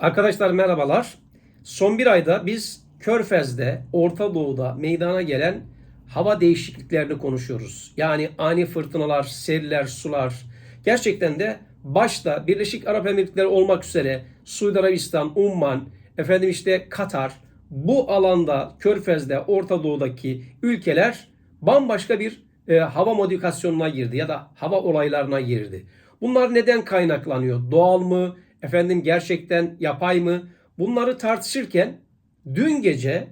Arkadaşlar merhabalar. Son bir ayda biz Körfez'de, Orta Doğu'da meydana gelen hava değişikliklerini konuşuyoruz. Yani ani fırtınalar, seller, sular. Gerçekten de başta Birleşik Arap Emirlikleri olmak üzere Suudi Arabistan, Umman, efendim işte Katar bu alanda Körfez'de, Orta Doğu'daki ülkeler bambaşka bir e, hava modifikasyonuna girdi ya da hava olaylarına girdi. Bunlar neden kaynaklanıyor? Doğal mı? Efendim gerçekten yapay mı? Bunları tartışırken dün gece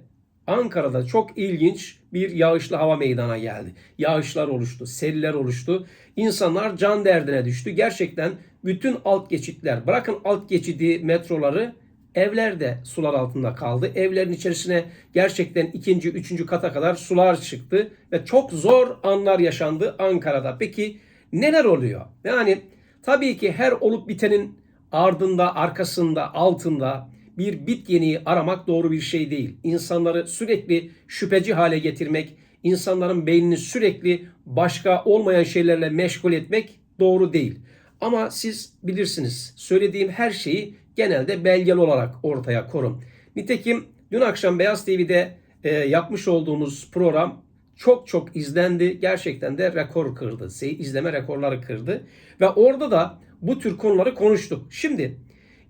Ankara'da çok ilginç bir yağışlı hava meydana geldi. Yağışlar oluştu, seller oluştu. İnsanlar can derdine düştü. Gerçekten bütün alt geçitler, bırakın alt geçidi, metroları evlerde sular altında kaldı. Evlerin içerisine gerçekten ikinci, üçüncü kata kadar sular çıktı ve çok zor anlar yaşandı Ankara'da. Peki neler oluyor? Yani tabii ki her olup bitenin ardında, arkasında, altında bir bit yeniği aramak doğru bir şey değil. İnsanları sürekli şüpheci hale getirmek, insanların beynini sürekli başka olmayan şeylerle meşgul etmek doğru değil. Ama siz bilirsiniz söylediğim her şeyi genelde belgeli olarak ortaya korum. Nitekim dün akşam Beyaz TV'de e, yapmış olduğumuz program çok çok izlendi. Gerçekten de rekor kırdı. İzleme rekorları kırdı. Ve orada da bu tür konuları konuştuk. Şimdi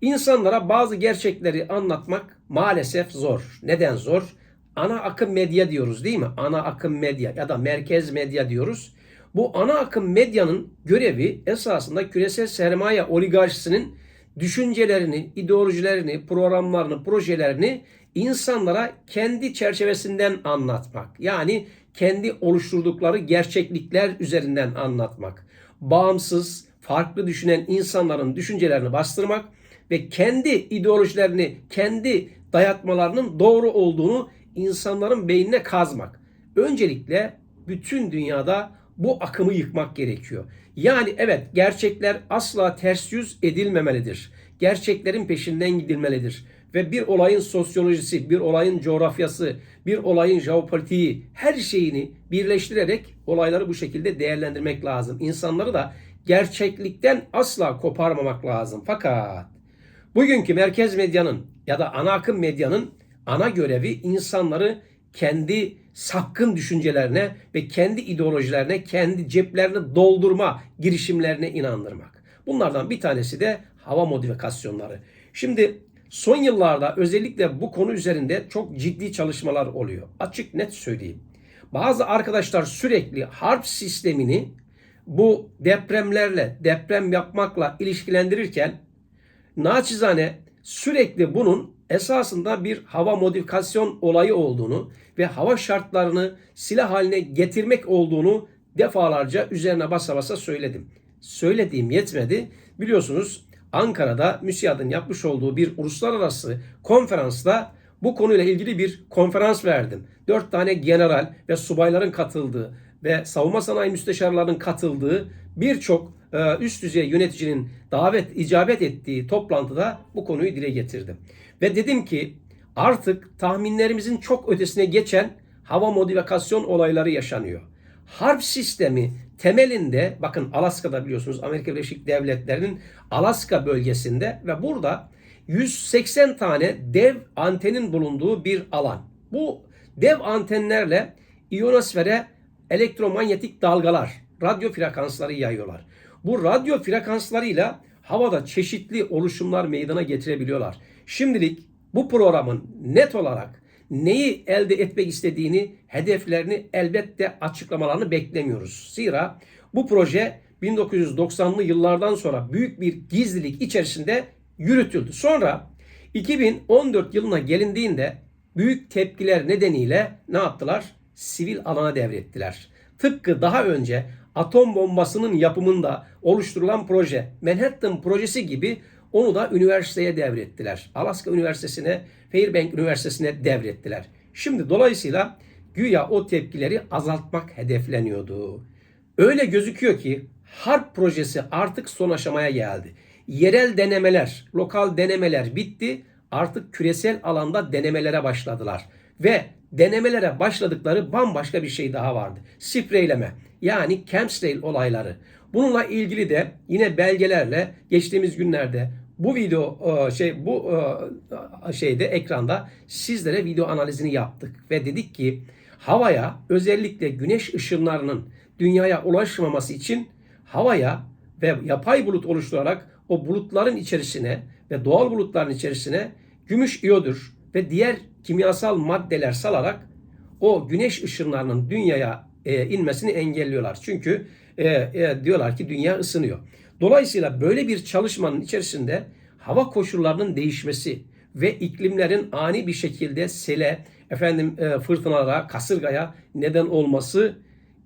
insanlara bazı gerçekleri anlatmak maalesef zor. Neden zor? Ana akım medya diyoruz değil mi? Ana akım medya ya da merkez medya diyoruz. Bu ana akım medyanın görevi esasında küresel sermaye oligarşisinin düşüncelerini, ideolojilerini, programlarını, projelerini insanlara kendi çerçevesinden anlatmak. Yani kendi oluşturdukları gerçeklikler üzerinden anlatmak. Bağımsız, farklı düşünen insanların düşüncelerini bastırmak ve kendi ideolojilerini, kendi dayatmalarının doğru olduğunu insanların beynine kazmak. Öncelikle bütün dünyada bu akımı yıkmak gerekiyor. Yani evet gerçekler asla ters yüz edilmemelidir. Gerçeklerin peşinden gidilmelidir. Ve bir olayın sosyolojisi, bir olayın coğrafyası, bir olayın jeopolitiği her şeyini birleştirerek olayları bu şekilde değerlendirmek lazım. İnsanları da gerçeklikten asla koparmamak lazım. Fakat bugünkü merkez medyanın ya da ana akım medyanın ana görevi insanları kendi sapkın düşüncelerine ve kendi ideolojilerine, kendi ceplerini doldurma girişimlerine inandırmak. Bunlardan bir tanesi de hava modifikasyonları. Şimdi son yıllarda özellikle bu konu üzerinde çok ciddi çalışmalar oluyor. Açık net söyleyeyim. Bazı arkadaşlar sürekli harp sistemini bu depremlerle, deprem yapmakla ilişkilendirirken naçizane sürekli bunun esasında bir hava modifikasyon olayı olduğunu ve hava şartlarını silah haline getirmek olduğunu defalarca üzerine basa basa söyledim. Söylediğim yetmedi. Biliyorsunuz Ankara'da MÜSİAD'ın yapmış olduğu bir uluslararası konferansta bu konuyla ilgili bir konferans verdim. Dört tane general ve subayların katıldığı ve savunma sanayi müsteşarlarının katıldığı birçok e, üst düzey yöneticinin davet icabet ettiği toplantıda bu konuyu dile getirdim. Ve dedim ki artık tahminlerimizin çok ötesine geçen hava modifikasyon olayları yaşanıyor. Harp sistemi temelinde bakın Alaska'da biliyorsunuz Amerika Birleşik Devletleri'nin Alaska bölgesinde ve burada 180 tane dev antenin bulunduğu bir alan. Bu dev antenlerle ionosfere elektromanyetik dalgalar, radyo frekansları yayıyorlar. Bu radyo frekanslarıyla havada çeşitli oluşumlar meydana getirebiliyorlar. Şimdilik bu programın net olarak neyi elde etmek istediğini, hedeflerini elbette açıklamalarını beklemiyoruz. Zira bu proje 1990'lı yıllardan sonra büyük bir gizlilik içerisinde yürütüldü. Sonra 2014 yılına gelindiğinde büyük tepkiler nedeniyle ne yaptılar? Sivil alana devrettiler. Tıpkı daha önce atom bombasının yapımında oluşturulan proje Manhattan projesi gibi onu da üniversiteye devrettiler. Alaska Üniversitesi'ne, Fairbank Üniversitesi'ne devrettiler. Şimdi dolayısıyla güya o tepkileri azaltmak hedefleniyordu. Öyle gözüküyor ki harp projesi artık son aşamaya geldi. Yerel denemeler, lokal denemeler bitti. Artık küresel alanda denemelere başladılar. Ve denemelere başladıkları bambaşka bir şey daha vardı. Spreyleme yani chemtrail olayları. Bununla ilgili de yine belgelerle geçtiğimiz günlerde bu video e, şey bu e, şeyde ekranda sizlere video analizini yaptık ve dedik ki havaya özellikle güneş ışınlarının dünyaya ulaşmaması için havaya ve yapay bulut oluşturarak o bulutların içerisine ve doğal bulutların içerisine gümüş iyodür ve diğer kimyasal maddeler salarak o güneş ışınlarının dünyaya e, inmesini engelliyorlar. Çünkü e, e, diyorlar ki dünya ısınıyor. Dolayısıyla böyle bir çalışmanın içerisinde hava koşullarının değişmesi ve iklimlerin ani bir şekilde sele, efendim e, fırtınalara, kasırgaya neden olması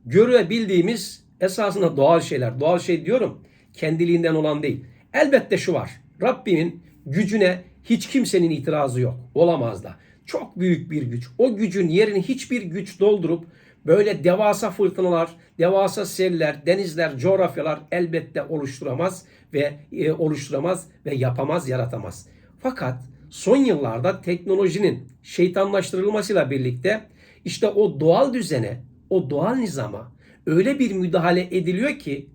görebildiğimiz esasında doğal şeyler. Doğal şey diyorum kendiliğinden olan değil. Elbette şu var. Rabbimin gücüne hiç kimsenin itirazı yok. Olamaz da. Çok büyük bir güç. O gücün yerini hiçbir güç doldurup böyle devasa fırtınalar, devasa seller, denizler, coğrafyalar elbette oluşturamaz ve e, oluşturamaz ve yapamaz, yaratamaz. Fakat son yıllarda teknolojinin şeytanlaştırılmasıyla birlikte işte o doğal düzene, o doğal nizama öyle bir müdahale ediliyor ki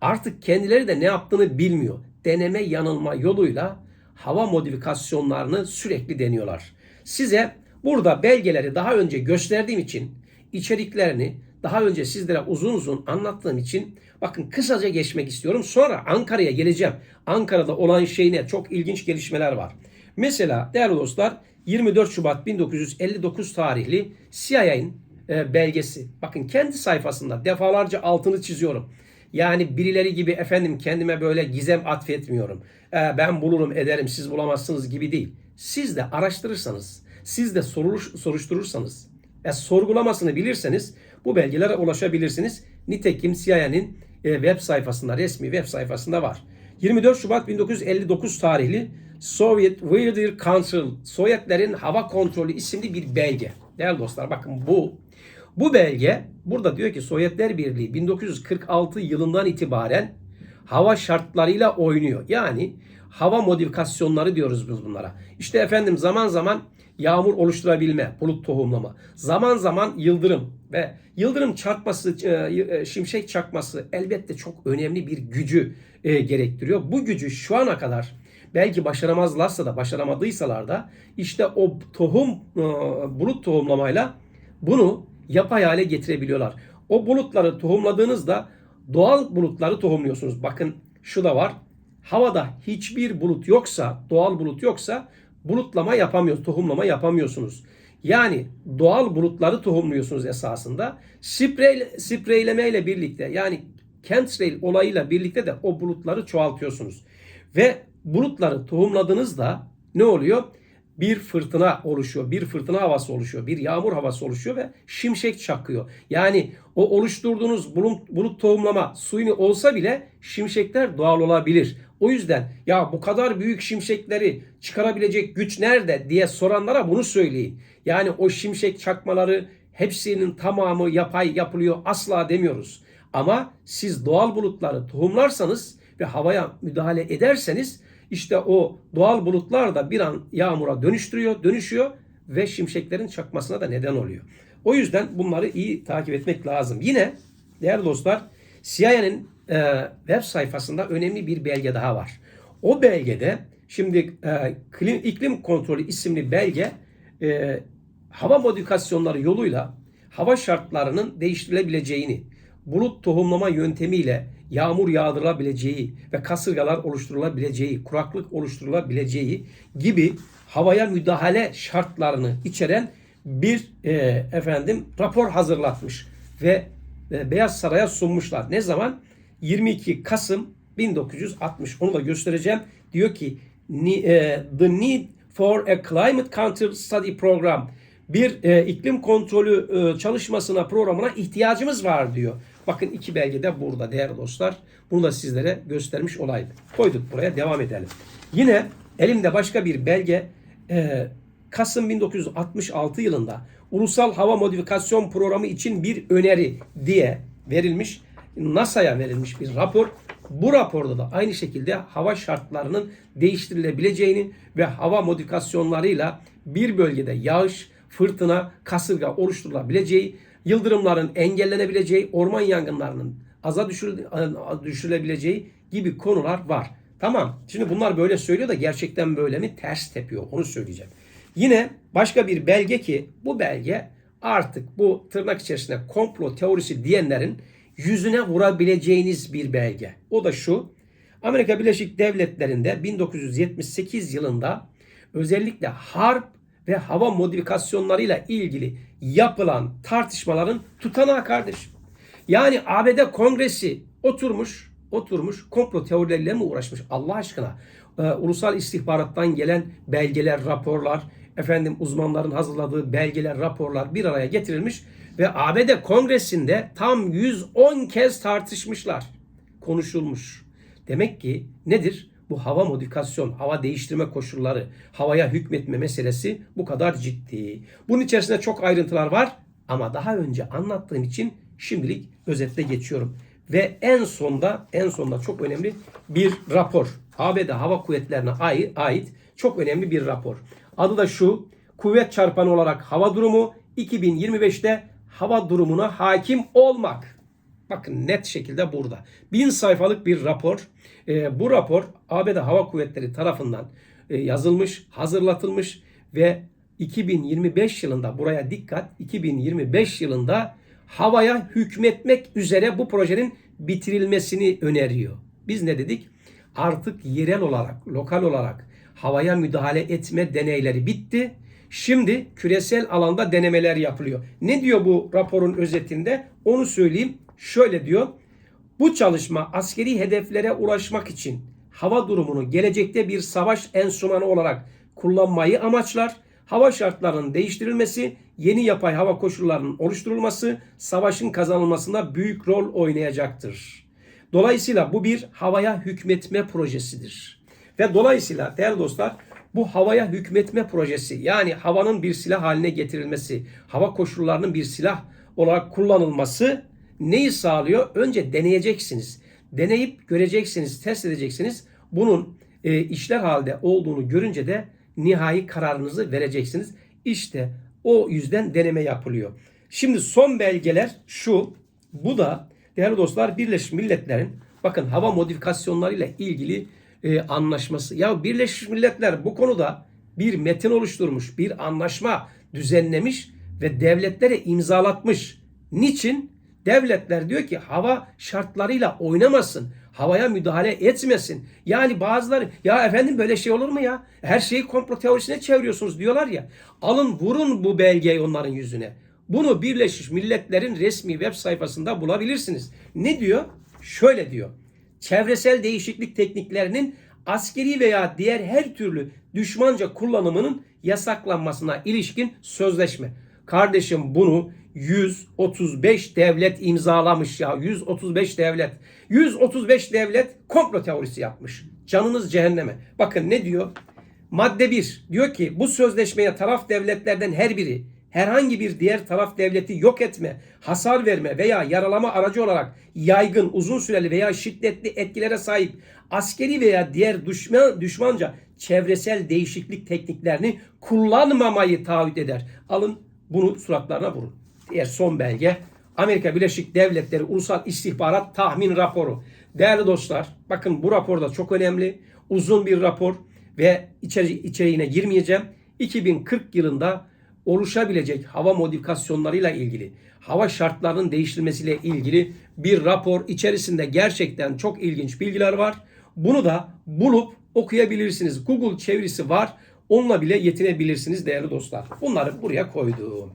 artık kendileri de ne yaptığını bilmiyor. Deneme yanılma yoluyla hava modifikasyonlarını sürekli deniyorlar. Size burada belgeleri daha önce gösterdiğim için içeriklerini daha önce sizlere uzun uzun anlattığım için bakın kısaca geçmek istiyorum. Sonra Ankara'ya geleceğim. Ankara'da olan şey ne? Çok ilginç gelişmeler var. Mesela değerli dostlar 24 Şubat 1959 tarihli CIA'nin e, belgesi. Bakın kendi sayfasında defalarca altını çiziyorum. Yani birileri gibi efendim kendime böyle gizem atfetmiyorum. E, ben bulurum ederim siz bulamazsınız gibi değil. Siz de araştırırsanız, siz de soruş, soruşturursanız, e, sorgulamasını bilirseniz bu belgelere ulaşabilirsiniz. Nitekim CIA'nin e, web sayfasında, resmi web sayfasında var. 24 Şubat 1959 tarihli Soviet Weather Council, Sovyetlerin Hava Kontrolü isimli bir belge. Değerli dostlar bakın bu bu belge burada diyor ki Sovyetler Birliği 1946 yılından itibaren hava şartlarıyla oynuyor. Yani hava modifikasyonları diyoruz biz bunlara. İşte efendim zaman zaman yağmur oluşturabilme, bulut tohumlama, zaman zaman yıldırım ve yıldırım çarpması, e, şimşek çakması elbette çok önemli bir gücü e, gerektiriyor. Bu gücü şu ana kadar belki başaramazlarsa da başaramadıysalar da işte o tohum e, bulut tohumlamayla bunu yapay hale getirebiliyorlar. O bulutları tohumladığınızda doğal bulutları tohumluyorsunuz. Bakın şu da var. Havada hiçbir bulut yoksa, doğal bulut yoksa bulutlama yapamıyorsunuz, tohumlama yapamıyorsunuz. Yani doğal bulutları tohumluyorsunuz esasında. Sprey, spreyleme ile birlikte yani chemtrail olayıyla birlikte de o bulutları çoğaltıyorsunuz. Ve bulutları tohumladığınızda ne oluyor? Bir fırtına oluşuyor, bir fırtına havası oluşuyor, bir yağmur havası oluşuyor ve şimşek çakıyor. Yani o oluşturduğunuz bulut, bulut tohumlama suyunu olsa bile şimşekler doğal olabilir. O yüzden ya bu kadar büyük şimşekleri çıkarabilecek güç nerede diye soranlara bunu söyleyin. Yani o şimşek çakmaları hepsinin tamamı yapay yapılıyor asla demiyoruz. Ama siz doğal bulutları tohumlarsanız ve havaya müdahale ederseniz işte o doğal bulutlar da bir an yağmura dönüştürüyor, dönüşüyor ve şimşeklerin çakmasına da neden oluyor. O yüzden bunları iyi takip etmek lazım. Yine değerli dostlar CIA'nın e, web sayfasında önemli bir belge daha var. O belgede şimdi e, iklim kontrolü isimli belge e, hava modifikasyonları yoluyla hava şartlarının değiştirilebileceğini, bulut tohumlama yöntemiyle yağmur yağdırılabileceği ve kasırgalar oluşturulabileceği, kuraklık oluşturulabileceği gibi havaya müdahale şartlarını içeren bir e, efendim rapor hazırlatmış ve e, Beyaz Saray'a sunmuşlar. Ne zaman? 22 Kasım 1960. Onu da göstereceğim. Diyor ki e, the need for a climate counter study program bir e, iklim kontrolü e, çalışmasına programına ihtiyacımız var diyor. Bakın iki belge de burada değerli dostlar. Bunu da sizlere göstermiş olaydı. Koyduk buraya devam edelim. Yine elimde başka bir belge e, Kasım 1966 yılında Ulusal Hava Modifikasyon Programı için bir öneri diye verilmiş. NASA'ya verilmiş bir rapor. Bu raporda da aynı şekilde hava şartlarının değiştirilebileceğini ve hava modifikasyonlarıyla bir bölgede yağış, fırtına, kasırga oluşturulabileceği yıldırımların engellenebileceği, orman yangınlarının aza düşürülebileceği gibi konular var. Tamam. Şimdi bunlar böyle söylüyor da gerçekten böyle mi? Ters tepiyor. Onu söyleyeceğim. Yine başka bir belge ki bu belge artık bu tırnak içerisinde komplo teorisi diyenlerin yüzüne vurabileceğiniz bir belge. O da şu. Amerika Birleşik Devletleri'nde 1978 yılında özellikle harp ve hava modifikasyonlarıyla ilgili yapılan tartışmaların tutanağı kardeşim. Yani ABD Kongresi oturmuş, oturmuş komplo teorileriyle mi uğraşmış Allah aşkına? Ee, ulusal istihbarattan gelen belgeler, raporlar, efendim uzmanların hazırladığı belgeler, raporlar bir araya getirilmiş ve ABD Kongresi'nde tam 110 kez tartışmışlar, konuşulmuş. Demek ki nedir? Bu hava modifikasyon, hava değiştirme koşulları, havaya hükmetme meselesi bu kadar ciddi. Bunun içerisinde çok ayrıntılar var ama daha önce anlattığım için şimdilik özetle geçiyorum. Ve en sonda en sonda çok önemli bir rapor. ABD Hava Kuvvetlerine ait çok önemli bir rapor. Adı da şu. Kuvvet çarpanı olarak hava durumu 2025'te hava durumuna hakim olmak. Bakın net şekilde burada. Bin sayfalık bir rapor. E, bu rapor ABD Hava Kuvvetleri tarafından e, yazılmış, hazırlatılmış ve 2025 yılında buraya dikkat 2025 yılında havaya hükmetmek üzere bu projenin bitirilmesini öneriyor. Biz ne dedik? Artık yerel olarak, lokal olarak havaya müdahale etme deneyleri bitti. Şimdi küresel alanda denemeler yapılıyor. Ne diyor bu raporun özetinde? Onu söyleyeyim. Şöyle diyor. Bu çalışma askeri hedeflere ulaşmak için hava durumunu gelecekte bir savaş enstrümanı olarak kullanmayı amaçlar. Hava şartlarının değiştirilmesi, yeni yapay hava koşullarının oluşturulması savaşın kazanılmasında büyük rol oynayacaktır. Dolayısıyla bu bir havaya hükmetme projesidir. Ve dolayısıyla değerli dostlar bu havaya hükmetme projesi yani havanın bir silah haline getirilmesi, hava koşullarının bir silah olarak kullanılması neyi sağlıyor? Önce deneyeceksiniz. Deneyip göreceksiniz, test edeceksiniz. Bunun e, işler halde olduğunu görünce de nihai kararınızı vereceksiniz. İşte o yüzden deneme yapılıyor. Şimdi son belgeler şu. Bu da değerli dostlar Birleşmiş Milletler'in bakın hava modifikasyonlarıyla ilgili e, anlaşması. Ya Birleşmiş Milletler bu konuda bir metin oluşturmuş, bir anlaşma düzenlemiş ve devletlere imzalatmış. Niçin? Devletler diyor ki hava şartlarıyla oynamasın. Havaya müdahale etmesin. Yani bazıları ya efendim böyle şey olur mu ya? Her şeyi komplo teorisine çeviriyorsunuz diyorlar ya. Alın vurun bu belgeyi onların yüzüne. Bunu Birleşmiş Milletler'in resmi web sayfasında bulabilirsiniz. Ne diyor? Şöyle diyor. Çevresel değişiklik tekniklerinin askeri veya diğer her türlü düşmanca kullanımının yasaklanmasına ilişkin sözleşme. Kardeşim bunu 135 devlet imzalamış ya. 135 devlet. 135 devlet komplo teorisi yapmış. Canınız cehenneme. Bakın ne diyor? Madde 1 diyor ki bu sözleşmeye taraf devletlerden her biri herhangi bir diğer taraf devleti yok etme, hasar verme veya yaralama aracı olarak yaygın, uzun süreli veya şiddetli etkilere sahip askeri veya diğer düşman, düşmanca çevresel değişiklik tekniklerini kullanmamayı taahhüt eder. Alın bunu suratlarına vurun. Diğer son belge Amerika Birleşik Devletleri Ulusal İstihbarat Tahmin Raporu. Değerli dostlar bakın bu rapor da çok önemli. Uzun bir rapor ve içeri, içeriğine girmeyeceğim. 2040 yılında oluşabilecek hava modifikasyonlarıyla ilgili, hava şartlarının değiştirilmesiyle ilgili bir rapor içerisinde gerçekten çok ilginç bilgiler var. Bunu da bulup okuyabilirsiniz. Google çevirisi var. Onunla bile yetinebilirsiniz değerli dostlar. Bunları buraya koydum.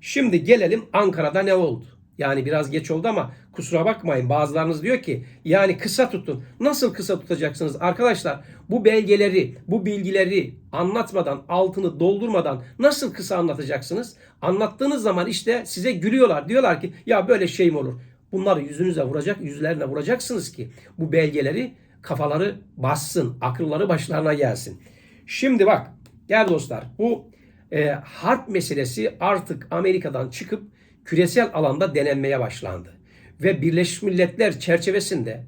Şimdi gelelim Ankara'da ne oldu? Yani biraz geç oldu ama kusura bakmayın bazılarınız diyor ki yani kısa tutun. Nasıl kısa tutacaksınız arkadaşlar? Bu belgeleri, bu bilgileri anlatmadan, altını doldurmadan nasıl kısa anlatacaksınız? Anlattığınız zaman işte size gülüyorlar. Diyorlar ki ya böyle şey mi olur? Bunları yüzünüze vuracak, yüzlerine vuracaksınız ki bu belgeleri kafaları bassın, akılları başlarına gelsin. Şimdi bak değerli dostlar bu e, harp meselesi artık Amerika'dan çıkıp küresel alanda denenmeye başlandı. Ve Birleşmiş Milletler çerçevesinde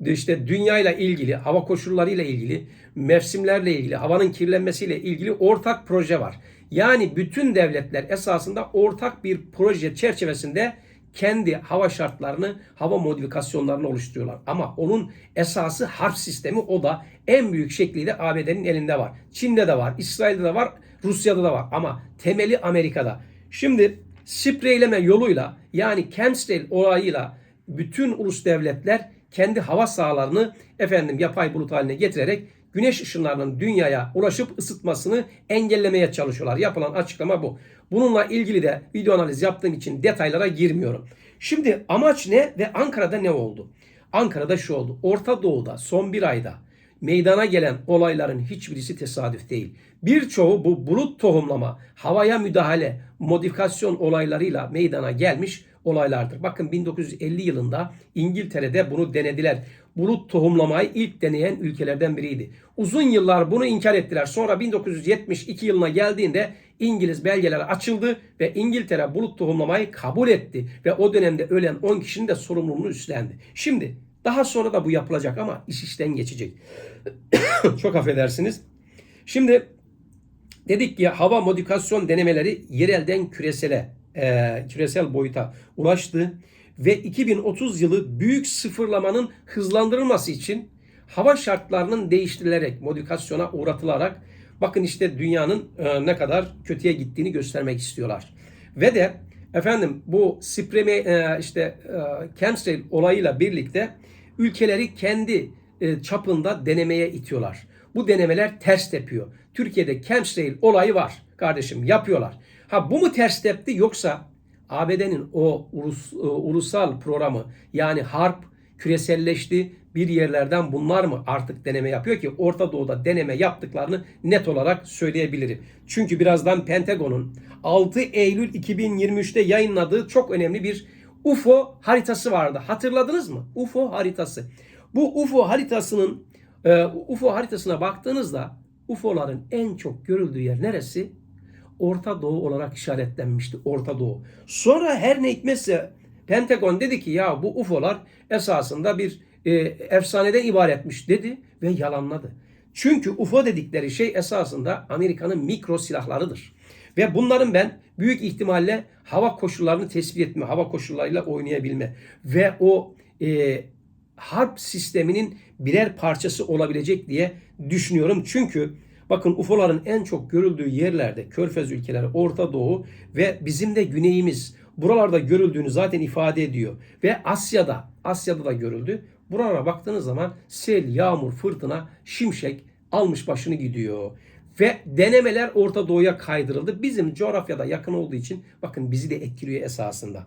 işte dünyayla ilgili, hava koşullarıyla ilgili, mevsimlerle ilgili, havanın kirlenmesiyle ilgili ortak proje var. Yani bütün devletler esasında ortak bir proje çerçevesinde kendi hava şartlarını, hava modifikasyonlarını oluşturuyorlar. Ama onun esası harp sistemi o da en büyük şekliyle ABD'nin elinde var. Çin'de de var, İsrail'de de var, Rusya'da da var ama temeli Amerika'da. Şimdi spreyleme yoluyla yani chemtrail olayıyla bütün ulus devletler kendi hava sahalarını efendim yapay bulut haline getirerek güneş ışınlarının dünyaya ulaşıp ısıtmasını engellemeye çalışıyorlar. Yapılan açıklama bu. Bununla ilgili de video analiz yaptığım için detaylara girmiyorum. Şimdi amaç ne ve Ankara'da ne oldu? Ankara'da şu oldu. Orta Doğu'da son bir ayda meydana gelen olayların hiçbirisi tesadüf değil. Birçoğu bu bulut tohumlama, havaya müdahale, modifikasyon olaylarıyla meydana gelmiş olaylardır. Bakın 1950 yılında İngiltere'de bunu denediler. Bulut tohumlamayı ilk deneyen ülkelerden biriydi. Uzun yıllar bunu inkar ettiler. Sonra 1972 yılına geldiğinde İngiliz belgeler açıldı ve İngiltere bulut tohumlamayı kabul etti ve o dönemde ölen 10 kişinin de sorumluluğunu üstlendi. Şimdi daha sonra da bu yapılacak ama iş işten geçecek. Çok affedersiniz. Şimdi dedik ki hava modifikasyon denemeleri yerelden küresele, e, küresel boyuta ulaştı ve 2030 yılı büyük sıfırlamanın hızlandırılması için hava şartlarının değiştirilerek, modifikasyona uğratılarak bakın işte dünyanın e, ne kadar kötüye gittiğini göstermek istiyorlar. Ve de efendim bu spreme e, işte e, chemtrail olayıyla birlikte ülkeleri kendi e, çapında denemeye itiyorlar. Bu denemeler ters tepiyor. Türkiye'de chemtrail olayı var kardeşim yapıyorlar. Ha bu mu ters tepti yoksa ABD'nin o ulus, e, ulusal programı yani harp küreselleşti. Bir yerlerden bunlar mı artık deneme yapıyor ki Orta Doğu'da deneme yaptıklarını net olarak söyleyebilirim. Çünkü birazdan Pentagon'un 6 Eylül 2023'te yayınladığı çok önemli bir UFO haritası vardı. Hatırladınız mı? UFO haritası. Bu UFO haritasının e, UFO haritasına baktığınızda UFO'ların en çok görüldüğü yer neresi? Orta Doğu olarak işaretlenmişti. Orta Doğu. Sonra her ne hikmetse Pentagon dedi ki ya bu UFO'lar esasında bir e, efsaneden ibaretmiş dedi ve yalanladı. Çünkü UFO dedikleri şey esasında Amerika'nın mikro silahlarıdır. Ve bunların ben büyük ihtimalle hava koşullarını tespit etme, hava koşullarıyla oynayabilme ve o e, harp sisteminin birer parçası olabilecek diye düşünüyorum. Çünkü bakın UFO'ların en çok görüldüğü yerlerde Körfez ülkeleri, Orta Doğu ve bizim de güneyimiz buralarda görüldüğünü zaten ifade ediyor. Ve Asya'da, Asya'da da görüldü. Buralara baktığınız zaman sel, yağmur, fırtına, şimşek almış başını gidiyor. Ve denemeler Orta Doğu'ya kaydırıldı. Bizim coğrafyada yakın olduğu için bakın bizi de etkiliyor esasında.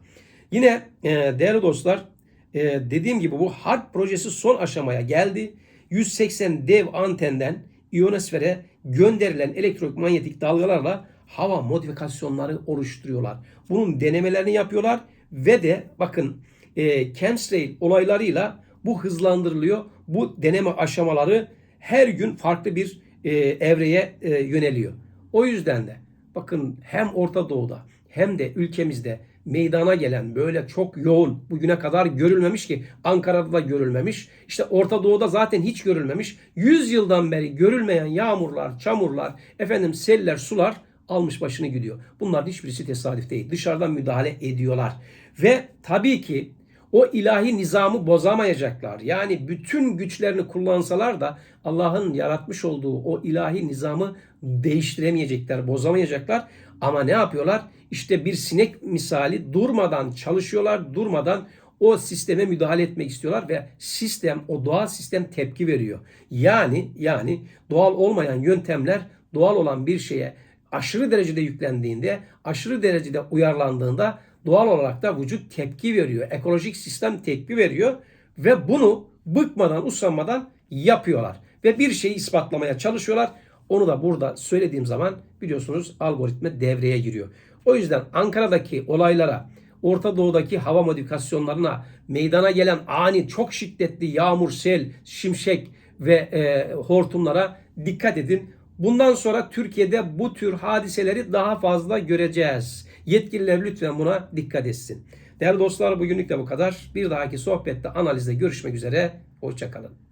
Yine e, değerli dostlar e, dediğim gibi bu harp projesi son aşamaya geldi. 180 dev antenden ionosfere gönderilen elektromanyetik dalgalarla hava modifikasyonları oluşturuyorlar. Bunun denemelerini yapıyorlar ve de bakın e, chemtrail olaylarıyla bu hızlandırılıyor. Bu deneme aşamaları her gün farklı bir e, evreye e, yöneliyor. O yüzden de bakın hem Orta Doğu'da hem de ülkemizde meydana gelen böyle çok yoğun bugüne kadar görülmemiş ki Ankara'da da görülmemiş. İşte Orta Doğu'da zaten hiç görülmemiş. 100 yıldan beri görülmeyen yağmurlar, çamurlar, efendim seller, sular almış başını gidiyor. Bunların hiçbirisi tesadüf değil. Dışarıdan müdahale ediyorlar. Ve tabii ki o ilahi nizamı bozamayacaklar. Yani bütün güçlerini kullansalar da Allah'ın yaratmış olduğu o ilahi nizamı değiştiremeyecekler, bozamayacaklar. Ama ne yapıyorlar? İşte bir sinek misali durmadan çalışıyorlar, durmadan o sisteme müdahale etmek istiyorlar ve sistem, o doğal sistem tepki veriyor. Yani yani doğal olmayan yöntemler doğal olan bir şeye aşırı derecede yüklendiğinde, aşırı derecede uyarlandığında doğal olarak da vücut tepki veriyor. Ekolojik sistem tepki veriyor ve bunu bıkmadan, usanmadan yapıyorlar. Ve bir şeyi ispatlamaya çalışıyorlar. Onu da burada söylediğim zaman biliyorsunuz algoritma devreye giriyor. O yüzden Ankara'daki olaylara, Orta Doğu'daki hava modifikasyonlarına, meydana gelen ani çok şiddetli yağmur, sel, şimşek ve e, hortumlara dikkat edin. Bundan sonra Türkiye'de bu tür hadiseleri daha fazla göreceğiz. Yetkililer lütfen buna dikkat etsin. Değerli dostlar bugünlük de bu kadar. Bir dahaki sohbette analizde görüşmek üzere. Hoşçakalın.